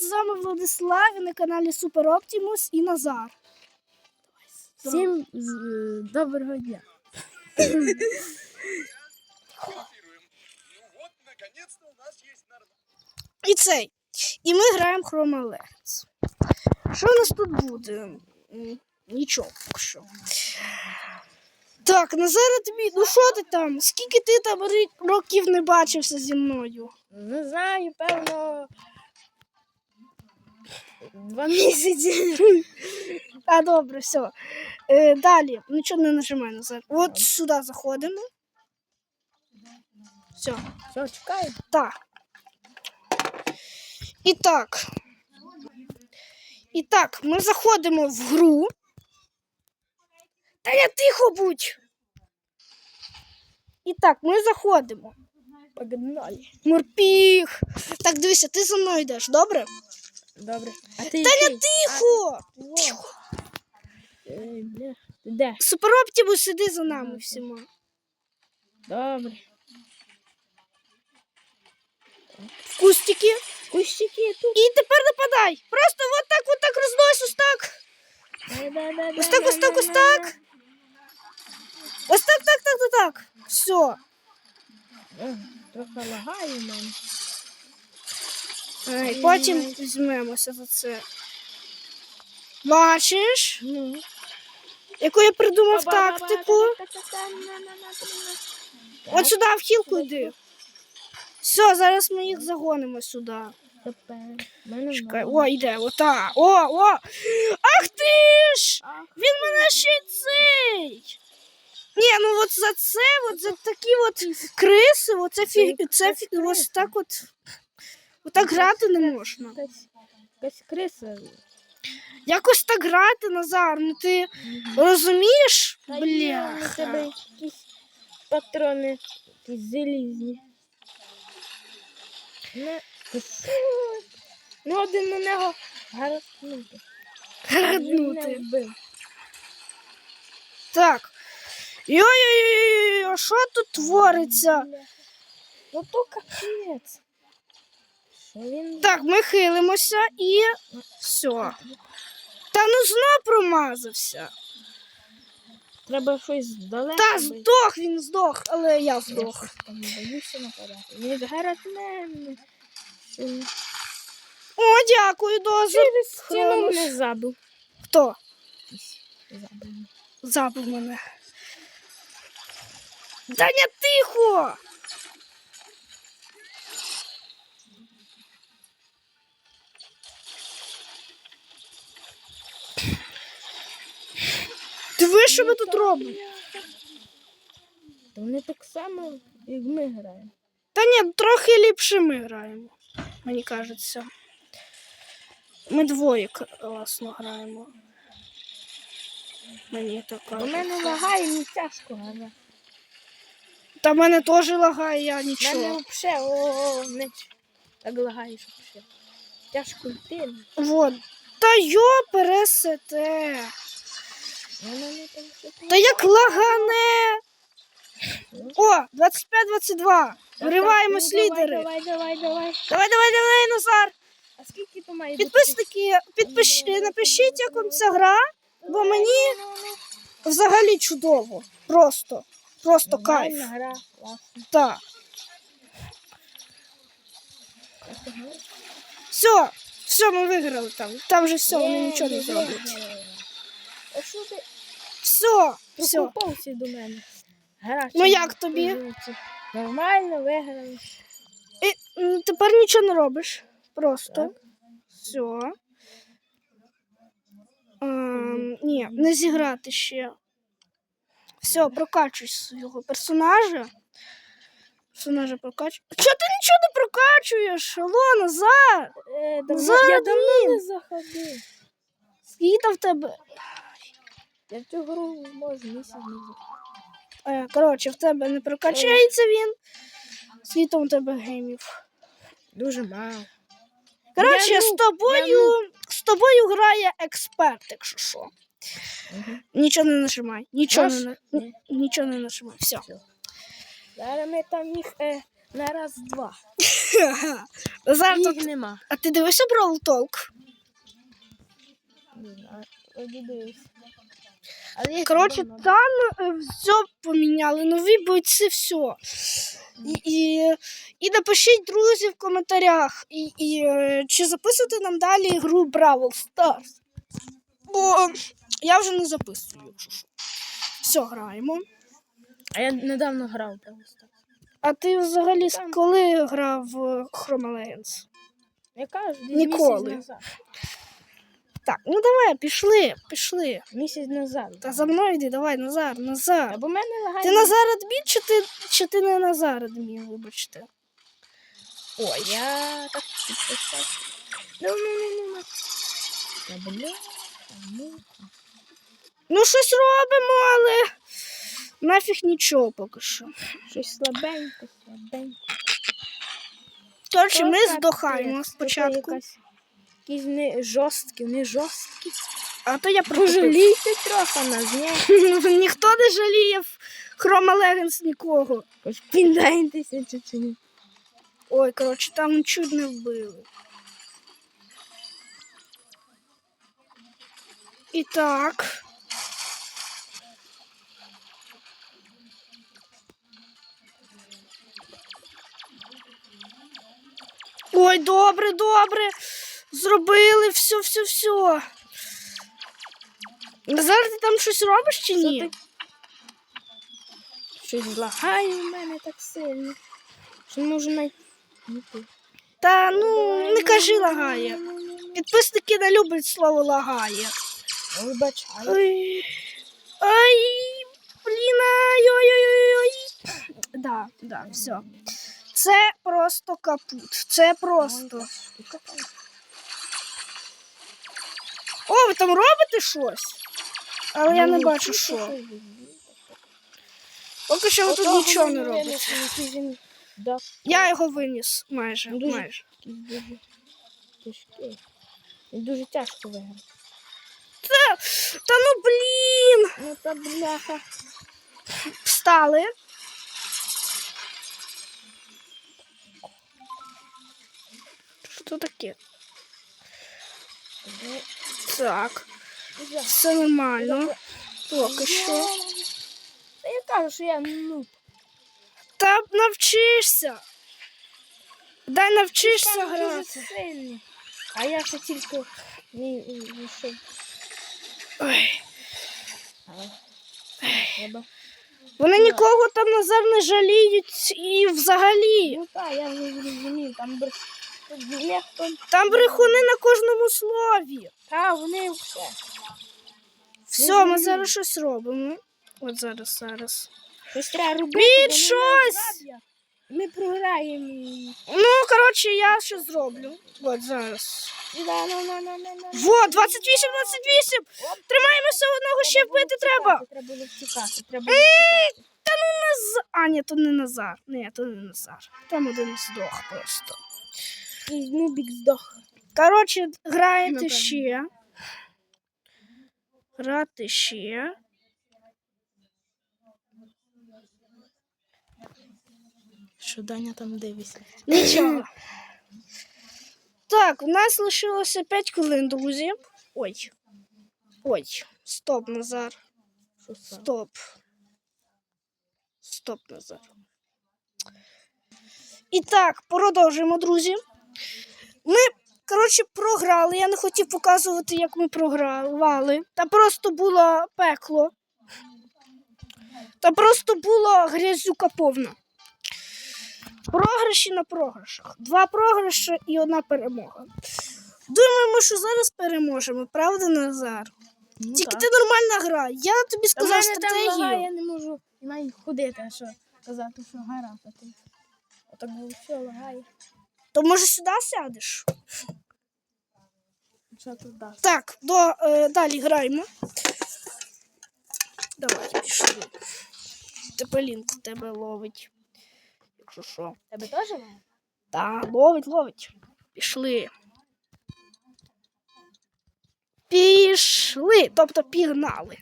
з вами Владислав і на каналі Супер Оптимус і Назар. Всім е, доброго дня. І цей. І ми граємо Chroma Legends. Що у нас тут буде? Нічого що. Так, Назаре тобі, ну що ти там? Скільки ти там років не бачився зі мною? Не знаю, певно. Два місяці. А, добре, все. Е, далі, нічого не нажимай Назар. От сюди заходимо. Все. Що, чекай. Так. І так. І так, ми заходимо в гру. Та я тихо будь. І так, ми заходимо. Погнали. Морпіг. Так, дивися, ти за мною йдеш, добре? Добре. А ти Та який? не тихо! Тихо. Ей, бля. Ти де? Супер Оптимус, сиди за нами всіма. Добре. В кустики. Кущики тут. І тепер нападай. Просто от так, от так рознось, ось так. Ось так, ось так, ось так. Ось так, так, так, так, так. Все. Трохи лагає мене. Ей, потім візьмемося за це. Бачиш, Ну. яку я придумав тактику? От сюди в хілку йди. Все, зараз ми їх загонимо сюди. Чекай, о, йде, ота. О, о! Ах ти ж! Він мене ще й цей. Ні, ну от за це, от за такі от криси, оце фі... це фі... ось так от. Отак грати не можна. якась- криса. Якось так грати, Назар, ну ти розумієш? Є, у тебе якісь патрони якісь залізні. Не. Ну, один на нього Граднути. вбив. Так. Йой-йой-йой, а що тут твориться? Ну то капець. Так, ми хилимося і все. Та ну знов промазався. Треба щось далеко. Та здох, він здох, але я здох. щось там боюся нападати. Він гаратне. Він О, дякую, через стіну мене забив. Хто? Забив мене. Даня, тихо! Що ми тут робимо? То вони так само, як ми граємо. Та ні, трохи ліпше ми граємо, мені кажеться. Ми двоє класно граємо. Мені так У мене лагає, не тяжко грати. Та в мене теж лагає, я У мене нічого. взагалі о, не так лагає, що взагалі. Тяжко йти. Вот. Та йо, пересете. У мене там все Та як лагане. О, 25-22. Вириваємось Ну, лідери. Давай, давай, давай. Давай, давай, давай, Назар. А скільки то має? Підписники, підпиш... напишіть, як вам ця гра, бо мені взагалі чудово. Просто. Просто кайф. Гра. Так. Все, все, ми виграли там. Там вже все, вони нічого не зроблять. А що ти Все, все. до мене? Гра, Ну, як тобі? Нормально, виграли. І, м, тепер нічого не робиш. Просто. Так. Все. Ем, ні, не зіграти ще. Все, прокачуй свого персонажа. Персонажа прокачуй. Чого ти нічого не прокачуєш? Алло, Назар! Е, давно, Зараз я давно не заходив. Скільки там в тебе? Я в цю гру можу місяць не заходити. Е, коротше, в тебе не прокачається він. Там у тебе геймів? Дуже мало. Коротше, Я з ну, тобою, з тобою грає експерт, якщо що. Мгм. Нічого не нажимай. Нічого не, Ні. нічого не нажимай. Все. Зараз ми там їх е, на раз-два. Назар, Їх тут... нема. а ти дивишся Brawl Talk? Не знаю. Але Коротше, там е, все поміняли, нові бойці, все. І, і, і напишіть, друзі, в коментарях, і, і, е, чи записувати нам далі гру Бравл Stars. Бо я вже не записую, якщо що. Все, граємо. А я недавно грав просто. А ти взагалі Там. коли грав в Chroma Legends? Я кажу, Ніколи. назад. Так, ну давай, пішли, пішли. Місяць назад. Та за мною йди, давай, Назар, Назар. Або мене лагає. Ти Назар адмін, чи ти, чи ти не Назар адмін, вибачте? Ой, я так підписав. Ну, ну, ну, ну, ну. Та бля, ну. Ну, щось робимо, але нафіг нічого поки що. Щось слабенько, слабенько. Коротше, ми здохаємо спочатку. якась- Якісь не жорсткі, не жорсткі. А то я. Пожалійте трохи нас, ні? Ніхто не жаліє в Chroma Legends нікого. Хоч піндайтеся чи чи ні. Ой, коротше, там чуть не вбили. І так. Ой, добре, добре. Зробили все, все, все. Зараз ти там щось робиш чи ні? Що ти? Щось лагає у мене так сильно. Що можу. Ну. Та ну не кажи лагає. Підписники не люблять слово лагає. Вибачаю. Ой, ай, блін, ой, ой, ой, ой. Да, да, все. Це просто капут. Це просто. О, ви там робите щось? Але Ну, я не бачу, що. Поки що ви тут нічого не робите. Я його виніс майже. Дуже. майже. дуже. Він Дуже тяжко виграв. Та, та ну блін! Ну та бляха. Встали. Що таке? Так, все нормально. Поки що. Та я кажу, що я ну. Та навчишся. Дай навчишся грати. А я ще тільки не. Ой. Треба. Вони нікого там Назар не жаліють і взагалі. Ну так, я вже зрозумів, там бр... Там брехуни на кожному слові. Та, вони все. Все, ми зараз щось робимо. От зараз, зараз. Щось треба робити. Блін, бо вони щось! Ми програємо. Ну, коротше, я що зроблю. От зараз. Да, на, на, на. Во, 28, 28! Тримаємося одного ще вбити треба. Треба було втікати, треба було втікати. Та ну Назар. А, ні, то не Назар. Ні, то не Назар. Там один здох просто. І Нубік здох. Коротше, граєте ще. Грати ще. Що Даня там дивиться? Нічого. Так, у нас лишилося 5 хвилин, друзі. Ой. Ой. Стоп, Назар. Стоп. Стоп, Назар. І так, продовжуємо, друзі. Ми, коротше, програли. Я не хотів показувати, як ми програвали. Та просто було пекло. Та просто була грязюка повна. Програші на програшах. Два програші і одна перемога. Думаємо, що зараз переможемо, правда, Назар? Ну, Тільки так. ти нормальна гра. Я тобі Та в сказав мене там стратегію. лагає, я не можу навіть ходити, а що казати, що гарапати. Отак було все лагає. То може сюди сядеш? Так, до, е, далі граємо. Давай, пішли. Тепелінк тебе ловить. Якщо що. Тебе теж лагає? Та, ловить, ловить. Пішли. Пішли. Тобто пігнали.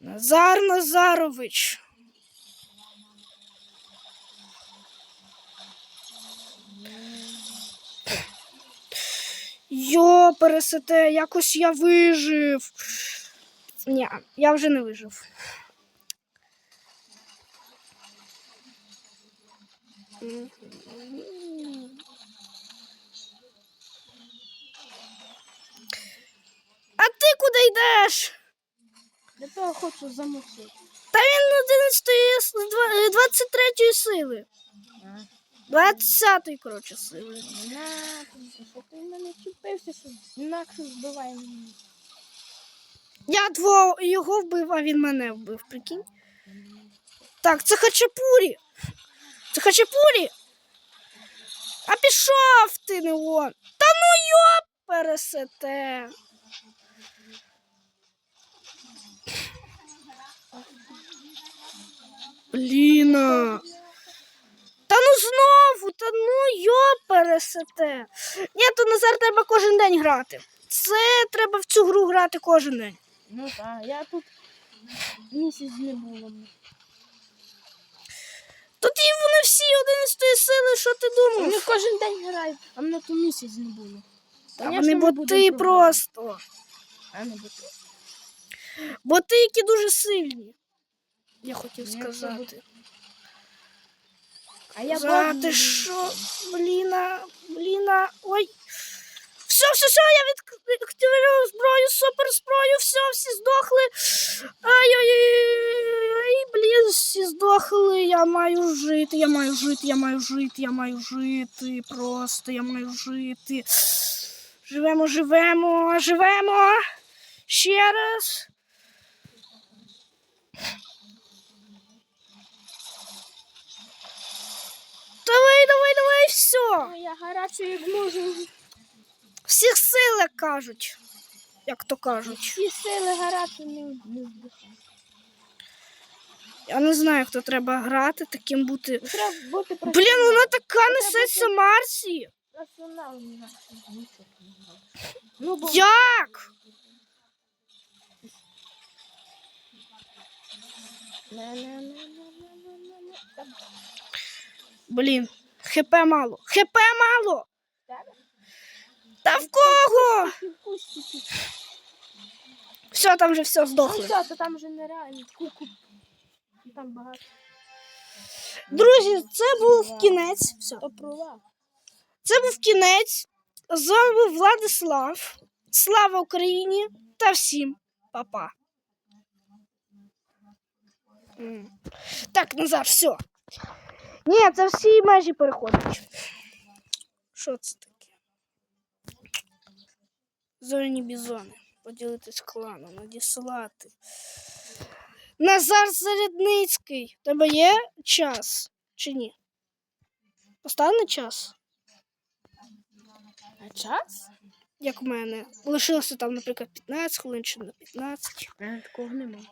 Назар Назарович. Йо, пересете, якось я вижив. Ні, я вже не вижив. А ти куди йдеш? Я того хочу замусити. Та він 11 з два- 23 сили. 20 коротше, сили. Що ти мене чіпився, що інакше збиває мене. Я твого його вбив, а він мене вбив, прикинь. Так, це хачапурі. Це хачапурі. А пішов ти не он. Та ну йоп пересете. Бліна. Та ну знову, та ну пересете. Ні, то Назар треба кожен день грати. Це треба в цю гру грати кожен день. Ну так, я тут місяць не було. Тут і вони всі 11 сили, що ти думав? Вони кожен день грають, а мене то місяць не було. Та вони боти просто. А не боти. Боти, які дуже сильні. Я хотів сказати. А я За ти що? Бліна, бліна, ой. Все, все, все, я відактивував зброю, супер зброю, все, всі здохли. Ай-ой-ой, блін, всі здохли. Я маю жити, я маю жити, я маю жити, я маю жити. Просто я маю жити. Живемо, живемо, живемо. Ще раз. Давай, давай, давай, все. А я гарячий як можу. Всіх сил, як кажуть. Як то кажуть. Всі сили гарячі не, не. Я не знаю, хто треба грати, таким бути. Треба бути Блін, вона така несеться Марсі. Ну, бо Як? Не-не-не-не-не-не-не. Блін, хп мало. ХП мало. Та в кого? Все, там вже все Ну здохли. все, то там вже нереально. Куку. Там багато. Друзі, це був кінець. Все. Це був кінець. З вами був Владислав. Слава Україні та всім па-па. Так, Назар, все. Ні, це всі межі переходять. Що це таке? Зоряні бізони. Поділитись кланом, надіслати. Назар Зарядницький. У тебе є час чи ні? Останній час? А час? як в мене. Лишилося там, наприклад, 15 хвилин чи на 15. У мене такого немає.